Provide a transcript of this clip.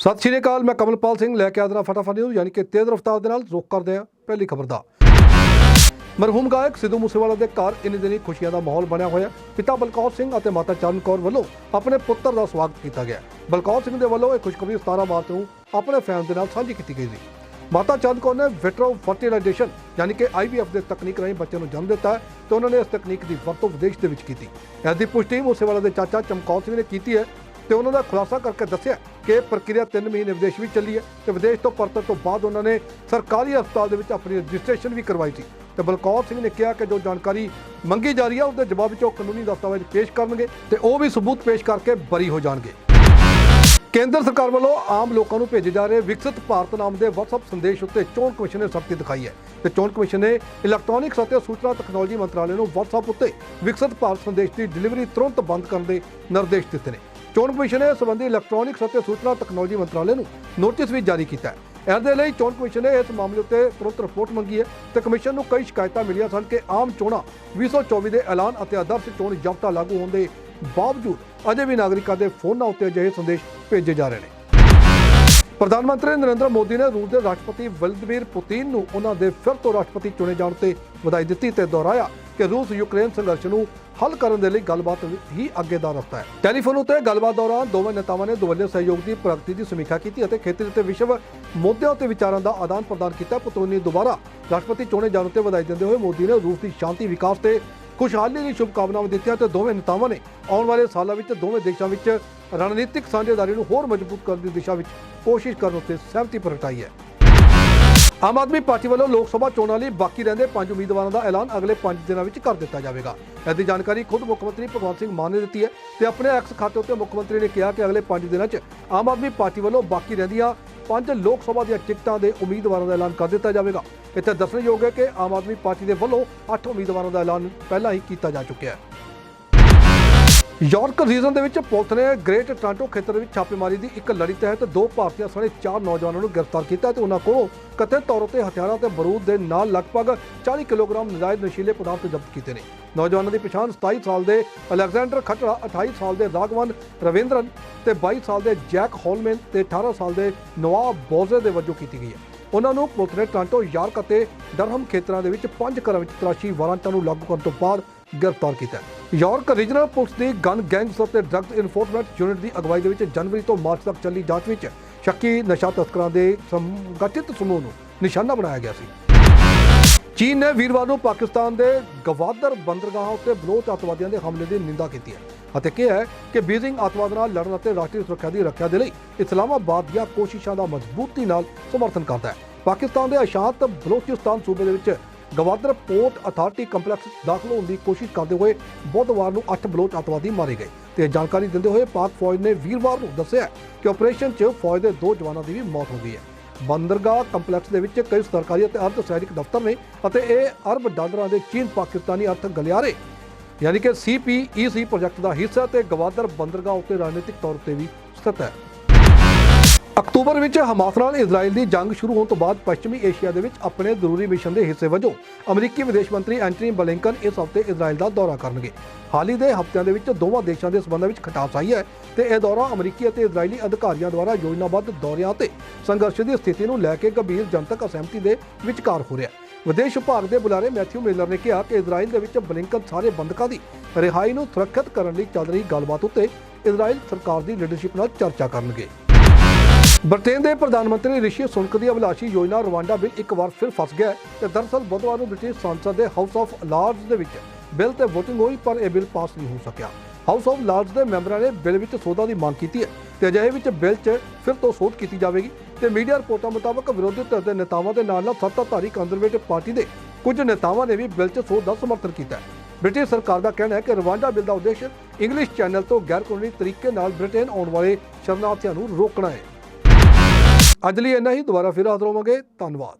ਸਤਿ ਸ਼੍ਰੀ ਅਕਾਲ, ਮੈਂ ਕਮਲਪਾਲ ਸਿੰਘ, ਲੈ ਕੇ ਆਦਰਾ ਫਟਾਫਟ ਨਿਊਜ਼ ਯਾਨੀ ਕਿ ਤੇਜ਼ ਰਫ਼ਤਾਰ ਦੇ ਨਾਲ ਰੁਕ ਕਰਦੇ ਹਾਂ ਪਹਿਲੀ ਖਬਰ ਦਾ। ਮਰਹੂਮ ਗਾਇਕ ਸਿੱਧੂ ਮੂਸੇਵਾਲਾ ਦੇ ਘਰ ਇਨ ਦਿਨੀ ਖੁਸ਼ੀਆਂ ਦਾ ਮਾਹੌਲ ਬਣਿਆ ਹੋਇਆ ਪਿਤਾ ਬਲਕੌਰ ਸਿੰਘ ਅਤੇ ਮਾਤਾ ਚਰਨ ਕੌਰ ਵੱਲੋਂ ਆਪਣੇ ਪੁੱਤਰ ਦਾ ਸਵਾਗਤ ਕੀਤਾ ਗਿਆ ਬਲਕੌਰ ਸਿੰਘ ਦੇ ਵੱਲੋਂ ਇਹ ਖੁਸ਼ਖਬਰੀ 17 ਮਾਰਚ ਨੂੰ ਆਪਣੇ ਫੈਨ ਦੇ ਨਾਲ ਸਾਂਝੀ ਕੀਤੀ ਗਈ ਸੀ। ਮਾਤਾ ਚੰਦ ਕੌਰ ਨੇ ਵਿਟਰੋ ਫਰਟੀਲਾਈਜੇਸ਼ਨ ਯਾਨੀ ਕਿ ਆਈਵੀਐਫ ਦੇ ਤਕਨੀਕ ਰਾਹੀਂ ਬੱਚੇ ਨੂੰ ਜਨਮ ਦਿੱਤਾ ਹੈ ਤੇ ਉਹਨਾਂ ਨੇ ਇਸ ਤਕਨੀਕ ਦੀ ਵਰਤੋਂ ਵਿਦੇਸ਼ ਦੇ ਵਿੱਚ ਕੀਤੀ। ਇਸ ਦੀ ਪੁਸ਼ਟੀ ਮੂਸੇਵਾਲਾ ਦੇ ਚਾਚਾ ਚਮਕੌਰ ਸਿੰਘ ਨੇ ਕੀਤੀ ਹੈ। ਤੇ ਉਹਨਾਂ ਦਾ ਖੁਲਾਸਾ ਕਰਕੇ ਦੱਸਿਆ ਕਿ ਇਹ ਪ੍ਰਕਿਰਿਆ 3 ਮਹੀਨੇ ਵਿਦੇਸ਼ ਵਿੱਚ ਚੱਲੀ ਹੈ ਤੇ ਵਿਦੇਸ਼ ਤੋਂ ਪਰਤਣ ਤੋਂ ਬਾਅਦ ਉਹਨਾਂ ਨੇ ਸਰਕਾਰੀ ਹਸਪਤਾਲ ਦੇ ਵਿੱਚ ਆਪਣੀ ਰਜਿਸਟ੍ਰੇਸ਼ਨ ਵੀ ਕਰਵਾਈ ਸੀ। ਤੇ ਬਲਕੌਰ ਸਿੰਘ ਨੇ ਕਿਹਾ ਕਿ ਜੋ ਜਾਣਕਾਰੀ ਮੰਗੀ ਜਾ ਰਹੀ ਹੈ ਉਹਦੇ ਜਵਾਬ ਵਿੱਚ ਉਹ ਕਾਨੂੰਨੀ ਦਸਤਾਵੇਜ਼ ਪੇਸ਼ ਕਰਨਗੇ ਤੇ ਉਹ ਵੀ ਸਬੂਤ ਪੇਸ਼ ਕਰਕੇ ਬਰੀ ਹੋ ਜਾਣਗੇ। ਕੇਂਦਰ ਸਰਕਾਰ ਵੱਲੋਂ ਆਮ ਲੋਕਾਂ ਨੂੰ ਭੇਜੇ ਜਾ ਰਹੇ ਵਿਕਸਿਤ ਭਾਰਤ ਨਾਮ ਦੇ WhatsApp ਸੰਦੇਸ਼ ਉੱਤੇ ਚੋਣ ਕਮਿਸ਼ਨ ਨੇ ਸਖਤੀ ਦਿਖਾਈ ਹੈ। ਤੇ ਚੋਣ ਕਮਿਸ਼ਨ ਨੇ ਇਲੈਕਟ੍ਰੋਨਿਕਸ ਅਤੇ ਸੂਚਨਾ ਤਕਨਾਲੋਜੀ ਮੰਤਰਾਲੇ ਨੂੰ WhatsApp ਉੱਤੇ ਵਿਕਸਿਤ ਭਾਰਤ ਸੰਦੇਸ਼ ਦੀ ਡਿਲੀਵਰੀ ਤੁਰੰਤ ਬੰਦ ਕਰਨ ਦੇ ਨਿਰਦੇਸ਼ ਦਿੱਤੇ ਨੇ। ਚੋਣ ਕਮਿਸ਼ਨ ਨੇ ਇਸ ਸੰਬੰਧੀ ਇਲੈਕਟ੍ਰੋਨਿਕਸ ਅਤੇ ਸੂਚਨਾ ਤਕਨਾਲੋਜੀ ਮੰਤਰਾਲੇ ਨੂੰ ਨੋਟਿਸ ਵੀ ਜਾਰੀ ਕੀਤਾ ਹੈ। ਇਸ ਦੇ ਲਈ ਚੋਣ ਕਮਿਸ਼ਨ ਨੇ ਇਸ ਮਾਮਲੇ ਉੱਤੇ ਤੁਰੰਤ ਰਿਪੋਰਟ ਮੰਗੀ ਹੈ ਤੇ ਕਮਿਸ਼ਨ ਨੂੰ ਕਈ ਸ਼ਿਕਾਇਤਾਂ ਮਿਲੀਆਂ ਸਨ ਕਿ ਆਮ ਚੋਣਾਂ 2024 ਦੇ ਐਲਾਨ ਅਤੇ ਆਦਰਸ਼ ਚੋਣ ਜ਼ਾਬਤਾ ਲਾਗੂ ਹੋਣ ਦੇ ਬਾਵਜੂਦ ਅਜੇ ਵੀ ਨਾਗਰਿਕਾਂ ਦੇ ਫੋਨਾਂ ਉੱਤੇ ਅਜਿਹੇ ਸੰਦੇਸ਼ ਭੇਜੇ ਜਾ ਰਹੇ ਨੇ। ਪ੍ਰਧਾਨ ਮੰਤਰੀ ਨਰਿੰਦਰ ਮੋਦੀ ਨੇ ਰੂਸ ਦੇ ਰਾਸ਼ਟਰਪਤੀ ਵਲਦੀਮੀਰ ਪੁਤਿਨ ਨੂੰ ਉਹਨਾਂ ਦੇ ਫਿਰ ਤੋਂ ਰਾਸ਼ਟਰਪਤੀ ਚੁਣੇ ਜਾਣ ਤੇ ਵਧਾਈ ਦਿੱਤੀ ਤੇ ਦੁਹਰਾਇਆ ਕਿ ਰੂਸ ਯੂਕਰੇਨ ਸੰਘਰਸ਼ ਨੂੰ ਹੱਲ ਕਰਨ ਦੇ ਲਈ ਗੱਲਬਾਤ ਹੀ ਅੱਗੇ ਦਾ ਰਸਤਾ ਹੈ। ਟੈਲੀਫੋਨ ਉੱਤੇ ਗੱਲਬਾਤ ਦੌਰਾਨ ਦੋਵੇਂ ਨੇਤਾਵਾਂ ਨੇ ਦੁਵੱਲੇ ਸਹਿਯੋਗ ਦੀ ਪ੍ਰਗਤੀ ਦੀ ਸਮੀਖਿਆ ਕੀਤੀ ਅਤੇ ਖੇਤਰ ਅਤੇ ਵਿਸ਼ਵ ਮੁੱਦਿਆਂ ਉੱਤੇ ਵਿਚਾਰਾਂ ਦਾ ਆਦਾਨ ਪ੍ਰਦਾਨ ਕੀਤਾ। ਪੁਤਿਨ ਦੁਬਾਰਾ ਰਾਸ਼ਟਰਪਤੀ ਚੋਣੇ ਜਾਣ ਤੇ ਵਧਾਈ ਦਿੰਦੇ ਹੋਏ ਮੋਦੀ ਨੇ ਰੂਸ ਦੀ ਸ਼ਾਂਤੀ, ਵਿਕਾਸ ਤੇ ਖੁਸ਼ਹਾਲੀ ਲਈ ਸ਼ੁਭਕਾਮਨਾਵਾਂ ਦਿੱਤੀਆਂ ਤੇ ਦੋਵੇਂ ਨੇਤਾਵਾਂ ਨੇ ਆਉਣ ਵਾਲੇ ਸਾਲਾਂ ਵਿੱਚ ਦੋਵੇਂ ਦੇਸ਼ਾਂ ਵਿੱਚ ਰਣਨੀਤਿਕ ਸਾਂਝੇਦਾਰੀ ਨੂੰ ਹੋਰ ਮਜ਼ਬੂਤ ਕਰਨ ਦੀ ਦਿਸ਼ਾ ਵਿੱਚ ਕੋਸ਼ਿਸ਼ ਕਰਨ ਉੱਤੇ ਸਹਿਮਤੀ ਪ੍ਰਗਟਾਈ ਹੈ। ਆਮ ਆਦਮੀ ਪਾਰਟੀ ਵੱਲੋਂ ਲੋਕ ਸਭਾ ਚੋਣਾਂ ਲਈ ਬਾਕੀ ਰਹਿੰਦੇ ਪੰਜ ਉਮੀਦਵਾਰਾਂ ਦਾ ਐਲਾਨ ਅਗਲੇ 5 ਦਿਨਾਂ ਵਿੱਚ ਕਰ ਦਿੱਤਾ ਜਾਵੇਗਾ। ਇਸ ਦੀ ਜਾਣਕਾਰੀ ਖੁਦ ਮੁੱਖ ਮੰਤਰੀ ਭਗਵੰਤ ਸਿੰਘ ਮਾਨ ਨੇ ਦਿੱਤੀ ਹੈ ਤੇ ਆਪਣੇ ਐਕਸ ਖਾਤੇ ਉੱਤੇ ਮੁੱਖ ਮੰਤਰੀ ਨੇ ਕਿਹਾ ਕਿ ਅਗਲੇ 5 ਦਿਨਾਂ 'ਚ ਆਮ ਆਦਮੀ ਪਾਰਟੀ ਵੱਲੋਂ ਬਾਕੀ ਰਹਿੰਦੀਆਂ ਪੰਜ ਲੋਕ ਸਭਾ ਦੀਆਂ ਟਿਕਟਾਂ ਦੇ ਉਮੀਦਵਾਰਾਂ ਦਾ ਐਲਾਨ ਕਰ ਦਿੱਤਾ ਜਾਵੇਗਾ। ਇੱਥੇ ਦੱਸਣਯੋਗ ਹੈ ਕਿ ਆਮ ਆਦਮੀ ਪਾਰਟੀ ਦੇ ਵੱਲੋਂ 8 ਉਮੀਦਵਾਰਾਂ ਦਾ ਐਲਾਨ ਪਹਿਲਾਂ ਹੀ ਕੀਤਾ ਜਾ ਚੁੱਕਿਆ ਹੈ। ਯਾਰਕ ਰੀਜਨ ਦੇ ਵਿੱਚ ਪੁਲਿਸ ਨੇ ਗ੍ਰੇਟ ਟ੍ਰਾਂਟੋ ਖੇਤਰ ਵਿੱਚ ਛਾਪੇਮਾਰੀ ਦੀ ਇੱਕ ਲੜੀ ਤਹਿਤ ਦੋ ਭਾਰਤੀਆਂ ਸਣੇ ਚਾਰ ਨੌਜਵਾਨਾਂ ਨੂੰ ਗ੍ਰਿਫਤਾਰ ਕੀਤਾ ਤੇ ਉਹਨਾਂ ਕੋਲੋਂ ਕਥਿਤ ਤੌਰ ਤੇ ਹਥਿਆਰਾਂ ਤੇ ਬਰੂਦ ਦੇ ਨਾਲ ਲਗਭਗ 40 ਕਿਲੋਗ੍ਰਾਮ ਨਜਾਇਜ਼ ਨਸ਼ੀਲੇ ਪਦਾਰਥ ਜ਼ਬਤ ਕੀਤੇ ਨੇ। ਨੌਜਵਾਨਾਂ ਦੀ ਪਛਾਣ 27 ਸਾਲ ਦੇ ਅਲੈਗਜ਼ੈਂਡਰ ਖਟੜਾ 28 ਸਾਲ ਦੇ ਰਾਗਵਨ ਰਵਿੰਦਰਨ ਤੇ 22 ਸਾਲ ਦੇ ਜੈਕ ਹੌਲਮੈਨ ਤੇ 18 ਸਾਲ ਦੇ ਨਵਾਬ ਬੋਜ਼ੇ ਦੇ ਵਜੋਂ ਕੀਤੀ ਗਈ ਹੈ। ਉਹਨਾਂ ਨੂੰ ਪੁਲਿਸ ਨੇ ਟ੍ਰਾਂਟੋ, ਯਾਰਕ ਅਤੇ ਡਰਹਮ ਖੇਤਰਾਂ ਦੇ ਵਿੱਚ ਪੰਜ ਘਰਾਂ ਵਿੱਚ ਤਲਾਸ਼ੀ ਵਾਰੰਟਾਂ ਨੂੰ ਲਾਗੂ ਕਰਨ ਤੋਂ ਬਾਅਦ ਗ੍ਰਿਫਤਾਰ ਕੀਤਾ ਯਾਰਕ ਰੀਜਨਲ ਪੁਲਿਸ ਦੀ ਗਨ ਗੈਂਗਸ ਅਤੇ ਡਰੱਗ ਇਨਫੋਰਸਮੈਂਟ ਯੂਨਿਟ ਦੀ ਅਗਵਾਈ ਦੇ ਵਿੱਚ ਜਨਵਰੀ ਤੋਂ ਮਾਰਚ ਤੱਕ ਚੱਲੀ ਜਾਂਚ ਵਿੱਚ ਸ਼ੱਕੀ ਨਸ਼ਾ ਤਸਕਰਾਂ ਦੇ ਸੰਗਠਿਤ ਸਮੂਹ ਨੂੰ ਨਿਸ਼ਾਨਾ ਬਣਾਇਆ ਗਿਆ ਸੀ। ਚੀਨ ਨੇ ਵੀਰਵਾਰ ਨੂੰ ਪਾਕਿਸਤਾਨ ਦੇ ਗਵਾਦਰ ਬੰਦਰਗਾਹਾਂ ਉੱਤੇ ਬਲੋਚ ਅੱਤਵਾਦੀਆਂ ਦੇ ਹਮਲੇ ਦੀ ਨਿੰਦਾ ਕੀਤੀ ਹੈ। ਅਤੇ ਕਿਹਾ ਹੈ ਕਿ ਬੀਜ਼ਿੰਗ ਅੱਤਵਾਦ ਨਾਲ ਲੜਨ ਅਤੇ ਰਾਸ਼ਟਰੀ ਸੁਰੱਖਿਆ ਦੀ ਰੱਖਿਆ ਦੇ ਲਈ ਇਸਲਾਮਾਬਾਦ ਦੀਆਂ ਕੋਸ਼ਿਸ਼ਾਂ ਦਾ ਮਜ਼ਬੂਤੀ ਨਾਲ ਸਮਰਥਨ ਕਰਦਾ ਹੈ। ਪਾਕਿਸਤਾਨ ਦੇ ਅਸ਼ਾਂਤ ਬਲੋਚਿਸਤਾਨ ਸੂਬੇ ਦੇ ਵਿੱਚ ਗਵਾਦਰ ਪੋਰਟ ਅਥਾਰਟੀ ਕੰਪਲੈਕਸ ਦਾਖਲ ਹੋਣ ਦੀ ਕੋਸ਼ਿਸ਼ ਕਰਦੇ ਹੋਏ ਬੁੱਧਵਾਰ ਨੂੰ 8 ਬਲੋਚ ਅੱਤਵਾਦੀ ਮਾਰੇ ਗਏ ਤੇ ਜਾਣਕਾਰੀ ਦਿੰਦੇ ਹੋਏ ਪਾਕ ਫੌਜ ਨੇ ਵੀਰਵਾਰ ਨੂੰ ਦੱਸਿਆ ਕਿ ਆਪਰੇਸ਼ਨ 'ਚ ਫੌਜ ਦੇ ਦੋ ਜਵਾਨਾਂ ਦੀ ਵੀ ਮੌਤ ਹੋ ਗਈ ਹੈ। ਬੰਦਰਗਾਹ ਕੰਪਲੈਕਸ ਦੇ ਵਿੱਚ ਕਈ ਸਰਕਾਰੀ ਅਤੇ ਅਰਧ ਸੈਨਿਕ ਦਫ਼ਤਰ ਨੇ ਅਤੇ ਇਹ ਅਰਬ ਡਾਲਰਾਂ ਦੇ ਚੀਨ ਪਾਕਿਸਤਾਨੀ ਅਰਥ ਗਲਿਆਰੇ ਯਾਨੀ ਕਿ ਸੀਪੀਈਸੀ ਪ੍ਰੋਜੈਕਟ ਦਾ ਹਿੱਸਾ ਤੇ ਗਵਾਦਰ ਬੰਦਰਗਾਹ ਉੱਤੇ ਰਾਜਨੀਤਿਕ ਤੌਰ ਤੇ ਵੀ ਸਥਿਤ ਹੈ। ਅਕਤੂਬਰ ਵਿੱਚ ਹਮਾਸ ਨਾਲ ਇਜ਼ਰਾਈਲ ਦੀ ਜੰਗ ਸ਼ੁਰੂ ਹੋਣ ਤੋਂ ਬਾਅਦ ਪੱਛਮੀ ਏਸ਼ੀਆ ਦੇ ਵਿੱਚ ਆਪਣੇ ਜ਼ਰੂਰੀ ਮਿਸ਼ਨ ਦੇ ਹਿੱਸੇ ਵਜੋਂ ਅਮਰੀਕੀ ਵਿਦੇਸ਼ ਮੰਤਰੀ ਐਂਟਨੀ ਬਲਿੰਕਨ ਇਸ ਹਫ਼ਤੇ ਇਜ਼ਰਾਈਲ ਦਾ ਦੌਰਾ ਕਰਨਗੇ। ਹਾਲ ਹੀ ਦੇ ਹਫ਼ਤਿਆਂ ਦੇ ਵਿੱਚ ਦੋਵਾਂ ਦੇਸ਼ਾਂ ਦੇ ਸਬੰਧਾਂ ਵਿੱਚ ਖਟਾਸ ਆਈ ਹੈ ਤੇ ਇਹ ਦੌਰਾ ਅਮਰੀਕੀ ਅਤੇ ਇਜ਼ਰਾਈਲੀ ਅਧਿਕਾਰੀਆਂ ਦੁਆਰਾ ਯੋਜਨਾਬੱਧ ਦੌਰਿਆਂ ਤੇ ਸੰਘਰਸ਼ ਦੀ ਸਥਿਤੀ ਨੂੰ ਲੈ ਕੇ ਗੰਭੀਰ ਜਨਤਕ ਅਸਹਿਮਤੀ ਦੇ ਵਿਚਕਾਰ ਹੋ ਰਿਹਾ ਹੈ। ਵਿਦੇਸ਼ ਵਿਭਾਗ ਦੇ ਬੁਲਾਰੇ ਮੈਥਿਊ ਮਿਲਰ ਨੇ ਕਿਹਾ ਕਿ ਇਜ਼ਰਾਈਲ ਦੇ ਵਿੱਚ ਬਲਿੰਕਨ ਸਾਰੇ ਬੰਦਕਾਂ ਦੀ ਰਿਹਾਈ ਨੂੰ ਸੁਰੱਖਿਅਤ ਕਰਨ ਲਈ ਚੱਲ ਰਹੀ ਗੱਲਬਾਤ ਉੱਤੇ ਇਜ਼ਰਾਈਲ ਸਰਕਾਰ ਦੀ ਲੀਡਰਸ਼ਿਪ ਨਾਲ ਚਰਚਾ ਕਰਨਗੇ। ਬ੍ਰਿਟੇਨ ਦੇ ਪ੍ਰਧਾਨ ਮੰਤਰੀ ਰਿਸ਼ੀ ਸੁਨਕ ਦੀ ਅਭਿਲਾਸ਼ੀ ਯੋਜਨਾ ਰਵਾਂਡਾ ਬਿੱਲ ਇੱਕ ਵਾਰ ਫਿਰ ਫਸ ਗਿਆ ਹੈ ਤੇ ਦਰਅਸਲ ਬੁੱਧਵਾਰ ਨੂੰ ਬ੍ਰਿਟਿਸ਼ ਸੰਸਦ ਦੇ ਹਾਊਸ ਆਫ ਲਾਰਡਸ ਦੇ ਵਿੱਚ ਬਿੱਲ ਤੇ VOTING ਹੋਈ, ਪਰ ਇਹ ਬਿੱਲ ਪਾਸ ਨਹੀਂ ਹੋ ਸਕਿਆ। ਹਾਊਸ ਆਫ ਲਾਰਡਸ ਦੇ ਮੈਂਬਰਾਂ ਨੇ ਬਿੱਲ ਵਿੱਚ ਸੋਧਾਂ ਦੀ ਮੰਗ ਕੀਤੀ ਹੈ ਤੇ ਅਜਿਹੇ ਵਿੱਚ ਬਿੱਲ 'ਚ ਫਿਰ ਤੋਂ ਸੋਧ ਕੀਤੀ ਜਾਵੇਗੀ ਤੇ ਮੀਡੀਆ ਰਿਪੋਰਟਾਂ ਮੁਤਾਬਕ ਵਿਰੋਧੀ ਧਿਰ ਦੇ ਨੇਤਾਵਾਂ ਦੇ ਨਾਲ ਨਾਲ ਸੱਤਾਧਾਰੀ ਕੰਜ਼ਰਵੇਟਿਵ ਪਾਰਟੀ ਦੇ ਕੁਝ ਨੇਤਾਵਾਂ ਨੇ ਵੀ ਬਿੱਲ 'ਚ ਸੋਧ ਦਾ ਸਮਰਥਨ ਕੀਤਾ ਹੈ। ਬ੍ਰਿਟਿਸ਼ ਸਰਕਾਰ ਦਾ ਕਹਿਣਾ ਹੈ ਕਿ ਰਵਾਂਡਾ ਬਿੱਲ ਦਾ ਉਦੇਸ਼ ਇੰਗਲਿਸ਼ ਚੈਨਲ ਤੋਂ ਗੈਰ ਕਾਨੂੰਨੀ ਤਰੀਕੇ ਨਾਲ ਬ੍ਰਿਟੇਨ ਆਉਣ ਵਾਲੇ ਸ਼ਰਨਾਰਥੀਆਂ ਨੂੰ ਰੋਕਣਾ ਹੈ। ਅੱਜ ਲਈ ਇੰਨਾ ਹੀ, ਦੁਬਾਰਾ ਫਿਰ ਹਾਜ਼ਰ ਹੋਵਾਂਗੇ। ਧੰਨਵਾਦ।